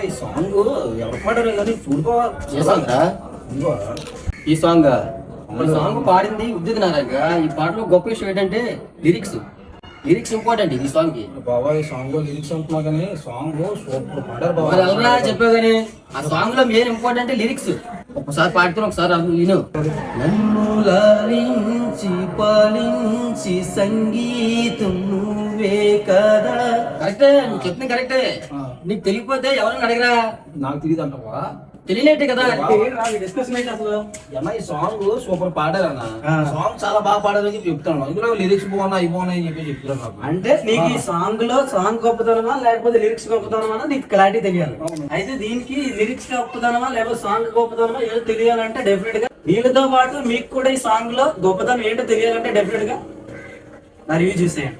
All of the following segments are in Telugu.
ఈ సాంగ్ ఎవరు పాడారు కానీ చూడుకోవా. ఈ సాంగ్ ఈ సాంగ్ పాడింది ఉద్దిత్ నారాయణ ఈ పాటలో గొప్ప విషయం ఏంటంటే లిరిక్స్ లిరిక్స్ ఇంపార్టెంట్ ఈ సాంగ్కి. బావా ఈ సాంగ్లో లిరిక్స్ అంటున్నా కానీ సాంగ్ సూపర్ పాడారు మరి ఎవరా చెప్పావు కానీ ఆ సాంగ్లో మెయిన్ ఇంపార్టెంట్ లిరిక్స్ ఒకసారి పాడుతున్నా ఒకసారి విను. నన్ను లాలించి పాలించి సంగీతం నువ్వే కదా. కరెక్టే నువ్వు చెప్తుంది కరెక్టే నీకు తెలియకపోతే ఎవరైనా అడిగరా? నాకు తెలియదు అంటావా? తెలియనట్టే కదా. డిస్కషన్ ఏంటి అసలు. అన్న ఈ సాంగ్ సూపర్ పాడారు అన్న. సాంగ్ చాలా బాగా పాడారని చెప్పి చెప్తాను ఇందులో లిరిక్స్ బాగున్నాయి ఇవి బాగున్నాయి అని చెప్పి చెప్తున్నారు నాకు. అంటే నీకు ఈ సాంగ్లో సాంగ్ గొప్పతనమా లేకపోతే లిరిక్స్ గొప్పతనమా నీకు క్లారిటీ తెలియాలి. అయితే దీనికి లిరిక్స్ గొప్పతనమా లేకపోతే సాంగ్ గొప్పతనమా ఏదో తెలియాలంటే డెఫినెట్గా వీళ్ళతో పాటు మీకు కూడా ఈ సాంగ్లో గొప్పతనం ఏంటో తెలియాలంటే డెఫినెట్గా నా రివ్యూ చూసేయండి.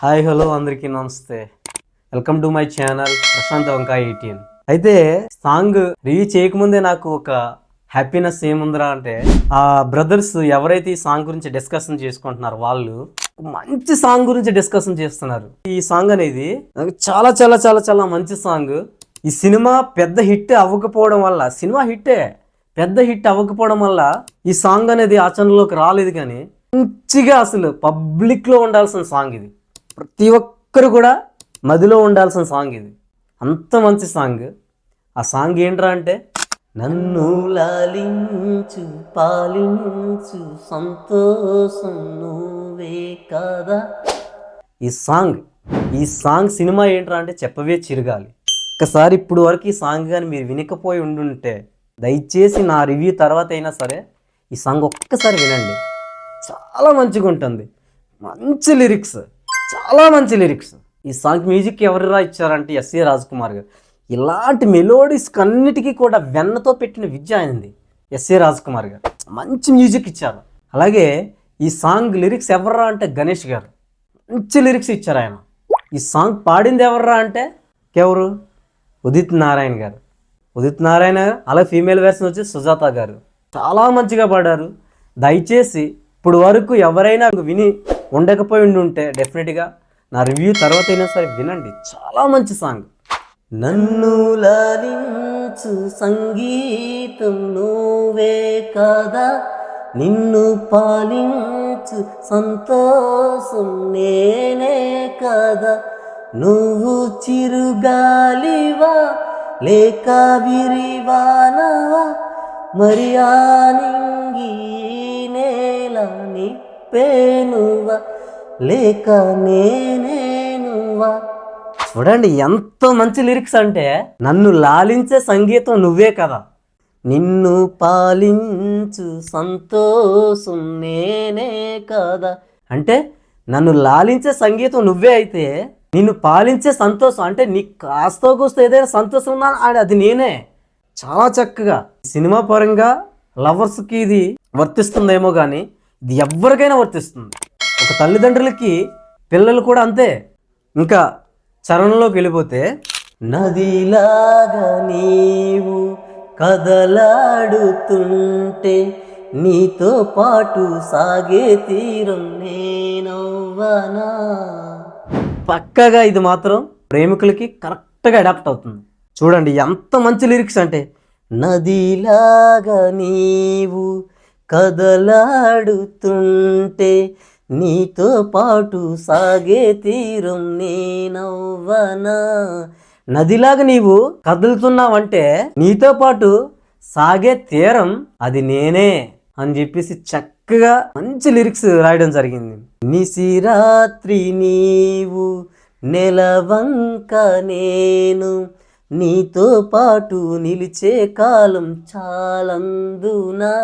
హాయ్ హలో అందరికీ నమస్తే. Welcome to my channel Prashanth Vankaya eighteen. అయితే సాంగ్ రివ్యూ చేయకముందే నాకు ఒక హ్యాపీనెస్ ఏముందిరా అంటే ఆ బ్రదర్స్ ఎవరైతే ఈ సాంగ్ గురించి డిస్కషన్ చేసుకుంటున్నారో వాళ్ళు మంచి సాంగ్ గురించి డిస్కషన్ చేస్తున్నారు. ఈ సాంగ్ అనేది చాలా చాలా చాలా చాలా మంచి సాంగ్. ఈ సినిమా పెద్ద హిట్ అవ్వకపోవడం వల్ల సినిమా హిట్టే పెద్ద హిట్ అవ్వకపోవడం వల్ల ఈ సాంగ్ అనేది ఆచరణలోకి రాలేదు కానీ మంచిగా అసలు పబ్లిక్లో ఉండాల్సిన సాంగ్ ఇది. ప్రతి ఒక్కరు కూడా మదిలో ఉండాల్సిన సాంగ్ ఇది. అంత మంచి సాంగ్. ఆ సాంగ్ ఏంట్రా అంటే నన్ను లాలించు పాలించు సంతోషం నువ్వే కదా. ఈ సాంగ్ ఈ సాంగ్ సినిమా ఏంట్రా అంటే చెప్పవే చిరగాలి. ఒక్కసారి ఇప్పుడు వరకు ఈ సాంగ్ కానీ మీరు వినకపోయి ఉండుంటే దయచేసి నా రివ్యూ తర్వాత అయినా సరే ఈ సాంగ్ ఒక్కసారి వినండి. చాలా మంచిగా ఉంటుంది మంచి లిరిక్స్. చాలా మంచి లిరిక్స్. ఈ సాంగ్ మ్యూజిక్ ఎవరురా ఇచ్చారంటే ఎస్ఏ రాజ్ కుమార్ గారు. ఇలాంటి మెలోడీస్ అన్నిటికీ కూడా వెన్నతో పెట్టిన విద్య ఆయనది ఎస్ఏ రాజ్ కుమార్ గారు. మంచి మ్యూజిక్ ఇచ్చారు. అలాగే ఈ సాంగ్ లిరిక్స్ ఎవర్రా అంటే గణేష్ గారు. మంచి లిరిక్స్ ఇచ్చారు ఆయన. ఈ సాంగ్ పాడింది ఎవర్రా అంటే ఎవరు ఉదిత్ నారాయణ గారు. ఉదిత్ నారాయణ గారు అలాగే ఫీమేల్ వెర్షన్ వచ్చి సుజాత గారు. చాలా మంచిగా పాడారు. దయచేసి ఇప్పుడు వరకు ఎవరైనా విని ఉండకపోయి ఉండి ఉంటే డెఫినెట్గా నా రివ్యూ తర్వాత అయినా సరే వినండి. చాలా మంచి సాంగ్ నన్ను లాలించు సంగీతం నువ్వే కదా. నిన్ను పాలించు సంతోషం నేనే కదా. నువ్వు చిరుగాలివా లేక విరివానవా? మరి ఆ నింగి నేల నిప్పేనువా? లేక నేనేనువా చూడండి ఎంత మంచి లిరిక్స్ అంటే నన్ను లాలించే సంగీతం నువ్వే కదా. నిన్ను పాలించు సంతోషం నేనే కదా. అంటే నన్ను లాలించే సంగీతం నువ్వే అయితే నిన్ను పాలించే సంతోషం అంటే నీకు కాస్తో కూస్తో ఏదైనా సంతోషం ఉన్నా అది- అది నేనే. చాలా చక్కగా. సినిమా పరంగా లవర్స్కి ఇది వర్తిస్తుందేమో కానీ ఇది ఎవరికైనా వర్తిస్తుంది. ఒక తల్లిదండ్రులకి పిల్లలు కూడా అంతే. ఇంకా చరణంలోకి వెళ్ళిపోతే నదిలాగా నీవు కదలాడుతుంటే నీతో పాటు సాగే తీరం నేనవ్వనా? పక్కగా ఇది మాత్రం ప్రేమికులకి కరెక్ట్గా అడాప్ట్ అవుతుంది. చూడండి ఎంత మంచి లిరిక్స్ అంటే నదిలాగా నీవు కదలాడుతుంటే నీతో పాటు సాగే తీరం నేనవ్వనా? నదిలాగా నీవు కదులుతున్నావంటే నీతో పాటు సాగే తీరం అది నేనే అని చెప్పేసి చక్కగా మంచి లిరిక్స్ రాయడం జరిగింది. నిసిరాత్రి నీవు నెలవంక నేను నీతో పాటు నిలిచే కాలం చాలందునా?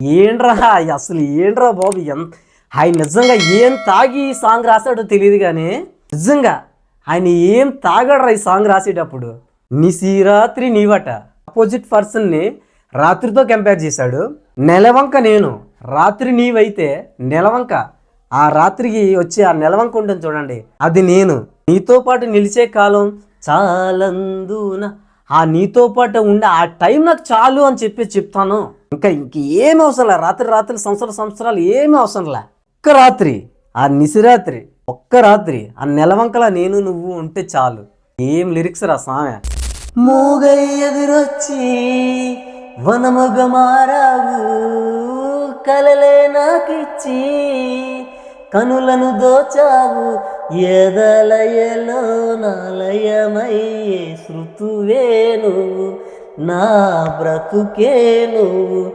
ఏంట్రా అసలు ఏంట్రా బాబు ఎంత ఆయన నిజంగా ఏం తాగి ఈ సాంగ్ రాశాడో తెలియదు కానీ నిజంగా ఆయన ఏం తాగాడ్రా ఈ సాంగ్ రాసేటప్పుడు? నిసిరాత్రి నీవట. అపోజిట్ పర్సన్ని రాత్రితో కంపేర్ చేశాడు. నెలవంక నేను. రాత్రి నీవైతే నెలవంక. ఆ రాత్రికి వచ్చే ఆ నెలవంక ఉంటుంది చూడండి. అది నేను. నీతో పాటు నిలిచే కాలం చాలందున. ఆ నీతో పాటు ఉండే ఆ టైం నాకు చాలు అని చెప్పి చెప్తాను. ఇంకా ఇంకేం అవసరం లే. రాత్రి రాత్రి సంవత్సరాలు సంవత్సరాలు ఏమీ అవసరం లే. ఒక్క రాత్రి ఆ నిసిరాత్రి ఒక్క రాత్రి ఆ నెలవంకల నేను నువ్వు ఉంటే చాలు. ఏం లిరిక్స్ రా సామె. మూగై ఎదురొచ్చి వనమగ మారావు. కలలే నాకిచ్చి కనులను దోచావు. ఎదలయలో నాలయమయ్యే శృతువే నువ్వు నా బ్రతుకే నువ్వు.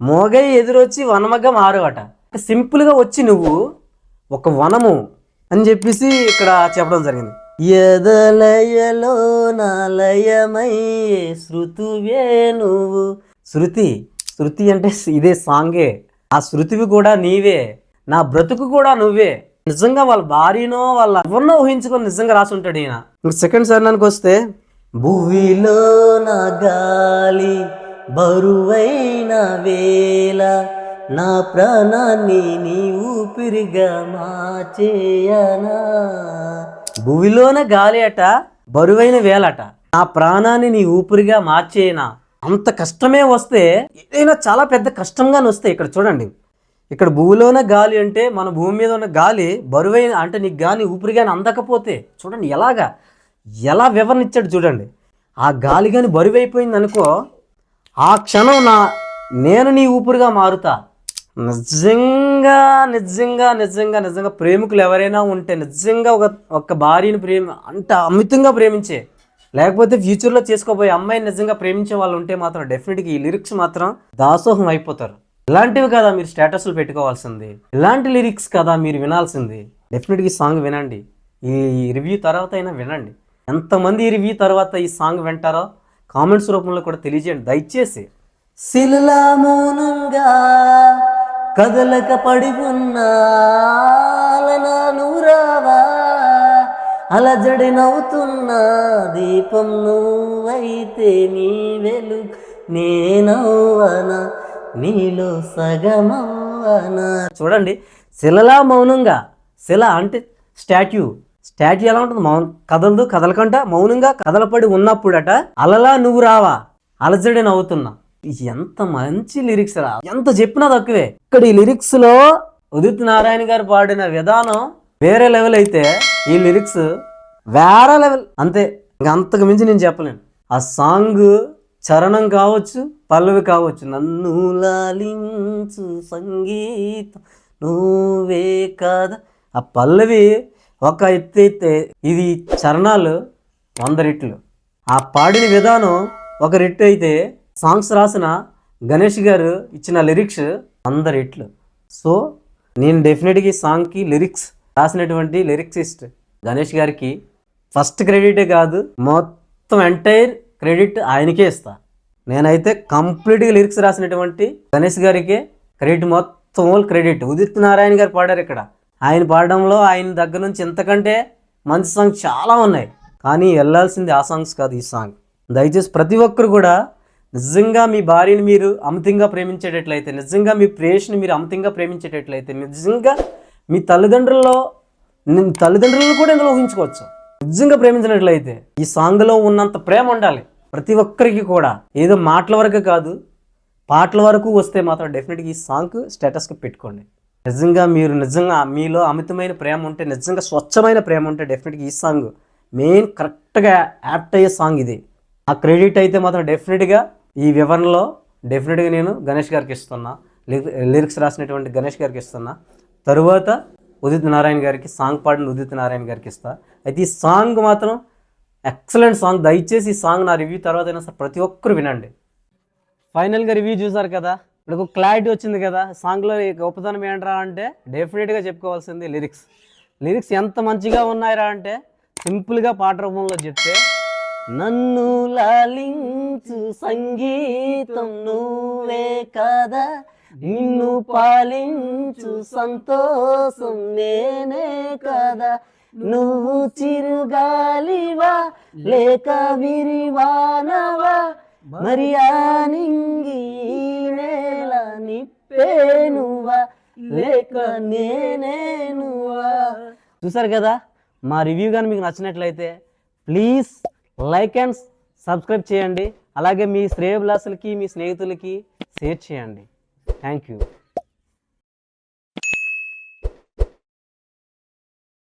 మోగై ఎదురొచ్చి వనమగ్గ మారువట. సింపుల్గా వచ్చి నువ్వు ఒక వనము అని చెప్పేసి ఇక్కడ చెప్పడం జరిగింది. ఎదలయలో శృతువే నువ్వు. శృతి శృతి అంటే ఇదే సాంగే. ఆ శృతివి కూడా నీవే. నా బ్రతుకు కూడా నువ్వే. నిజంగా వాళ్ళ భార్యనో వాళ్ళ ఎవరినో ఊహించుకొని నిజంగా రాసి ఉంటాడు ఈయన. సెకండ్ చరణానికి వస్తే భువిలో నా గాలి బరువైన వేళ నా ప్రాణాన్ని నీ ఊపిరిగా మార్చేయనా? భూమిలోన గాలి అట బరువైన వేలట నా ప్రాణాన్ని నీ ఊపిరిగా మార్చేయనా? అంత కష్టమే వస్తే ఏదైనా చాలా పెద్ద కష్టంగానే వస్తాయి ఇక్కడ చూడండి. ఇక్కడ భూమిలోన గాలి అంటే మన భూమి మీద ఉన్న గాలి బరువైన అంటే నీకు గాని ఊపిరిగాని అందకపోతే చూడండి ఎలాగా ఎలా వివరణ ఇచ్చాడు చూడండి. ఆ గాలి కానీ బరువైపోయింది అనుకో ఆ క్షణం నా నేను నీ ఊపిరిగా మారుతా. నిజంగా నిజంగా నిజంగా నిజంగా ప్రేమికులు ఎవరైనా ఉంటే నిజంగా ఒక ఒక భార్యని ప్రేమ అంత అమితంగా ప్రేమించే లేకపోతే ఫ్యూచర్లో చేసుకోబోయే అమ్మాయిని నిజంగా ప్రేమించే వాళ్ళు ఉంటే మాత్రం డెఫినెట్గా ఈ లిరిక్స్ మాత్రం దాసోహం అయిపోతారు. ఇలాంటివి కదా మీరు స్టేటస్లు పెట్టుకోవాల్సింది. ఇలాంటి లిరిక్స్ కదా మీరు వినాల్సింది. డెఫినెట్గా ఈ సాంగ్ వినండి. ఈ రివ్యూ తర్వాత అయినా వినండి. ఎంతమంది ఈ రివ్యూ తర్వాత ఈ సాంగ్ వింటారో కామెంట్స్ రూపంలో కూడా తెలియజేయండి. దయచేసి శిలలా మౌనంగా కదలక పడి ఉన్నాను నూరావా అలజడి నవ్వుతున్నా దీపం నువ్వైతే నీ వెలు నేనవ్వన నీలో సగమవ్వన. చూడండి శిలలా మౌనంగా శిల అంటే స్టాట్యూ. స్టాట్యూ ఎలా ఉంటుంది? మౌన్ కదలదు కదలకంట మౌనంగా కదలపడి ఉన్నప్పుడట అలలా నువ్వు రావా. అలజడి నవ్వుతున్నా. ఎంత మంచి లిరిక్స్ రా. ఎంత చెప్పినా తక్కువే. ఇక్కడ ఈ లిరిక్స్లో ఉదిత్ నారాయణ గారు పాడిన విధానం వేరే లెవెల్ అయితే ఈ లిరిక్స్ వేరే లెవెల్ అంతే. ఇంకా అంతకు మించి నేను చెప్పలేను. ఆ సాంగ్ చరణం కావచ్చు పల్లవి కావచ్చు. నన్ను లాలించు సంగీతం నువ్వే కాదా. ఆ పల్లవి ఒక ఎత్తు అయితే ఇది చరణాలు వంద రెట్లు. ఆ పాడిన విధానం ఒక రెట్టు అయితే సాంగ్స్ రాసిన గణేష్ గారు ఇచ్చిన లిరిక్స్ వంద ఇట్లు సో నేను డెఫినెట్గా ఈ సాంగ్కి లిరిక్స్ రాసినటువంటి లిరిక్సిస్ట్ గణేష్ గారికి ఫస్ట్ క్రెడిటే కాదు మొత్తం ఎంటైర్ క్రెడిట్ ఆయనకే ఇస్తా. నేనైతే కంప్లీట్గా లిరిక్స్ రాసినటువంటి గణేష్ గారికే క్రెడిట్ మొత్తం క్రెడిట్. ఉదిత్ నారాయణ గారు పాడారు ఇక్కడ. ఆయన పాడడంలో ఆయన దగ్గర నుంచి ఇంతకంటే మంచి సాంగ్స్ చాలా ఉన్నాయి. కానీ వెళ్ళాల్సింది ఆ సాంగ్స్ కాదు ఈ సాంగ్. దయచేసి ప్రతి ఒక్కరు కూడా నిజంగా మీ భార్యని మీరు అమితంగా ప్రేమించేటట్లయితే నిజంగా మీ ప్రేయస్ని మీరు అమితంగా ప్రేమించేటట్లయితే నిజంగా మీ తల్లిదండ్రుల్లో తల్లిదండ్రులను కూడా ఇందులో ఊహించుకోవచ్చు. నిజంగా ప్రేమించినట్లయితే ఈ సాంగ్లో ఉన్నంత ప్రేమ ఉండాలి. ప్రతి ఒక్కరికి కూడా. ఏదో మాటల వరకు కాదు పాటల వరకు వస్తే మాత్రం డెఫినెట్గా ఈ సాంగ్ స్టేటస్కి పెట్టుకోండి. నిజంగా మీరు నిజంగా మీలో అమితమైన ప్రేమ ఉంటే నిజంగా స్వచ్ఛమైన ప్రేమ ఉంటే డెఫినెట్గా ఈ సాంగ్ మెయిన్ కరెక్ట్గా యాప్ట్ అయ్యే సాంగ్ ఇది. ఆ క్రెడిట్ అయితే మాత్రం డెఫినెట్గా ఈ వివరణలో డెఫినెట్గా నేను గణేష్ గారికి ఇస్తున్నా. లిరిక్స్ రాసినటువంటి గణేష్ గారికి ఇస్తున్నా. తరువాత ఉదిత్ నారాయణ గారికి సాంగ్ పాడిన ఉదిత్ నారాయణ గారికి ఇస్తా. అయితే ఈ సాంగ్ మాత్రం ఎక్సలెంట్ సాంగ్. దయచేసి ఈ సాంగ్ నా రివ్యూ తర్వాత అయినా సరే ప్రతి ఒక్కరు వినండి. ఫైనల్గా రివ్యూ చూసారు కదా? ఇప్పుడు క్లారిటీ వచ్చింది కదా? సాంగ్లో గొప్పతనం ఏంట్రా అంటే డెఫినెట్గా చెప్పుకోవాల్సింది లిరిక్స్. లిరిక్స్ ఎంత మంచిగా ఉన్నాయిరా అంటే సింపుల్గా పాట రూపంలో చెప్తే నన్ను లాలించు సంగీతం నువ్వే కదా. నిన్ను పాలించు సంతోషం నేనే కదా. నువ్వు చిరుగాలివా లేక విరివానవా? మరి ఆ నేల నిప్పేనువా లేక నేనేనువా? చూసారు కదా మా రివ్యూ కానీ మీకు నచ్చినట్లయితే ప్లీజ్ లైక్ అండ్ సబ్స్క్రైబ్ చేయండి. అలాగే మీ శ్రేయభిలాసులకి మీ స్నేహితులకి షేర్ చేయండి. Thank you.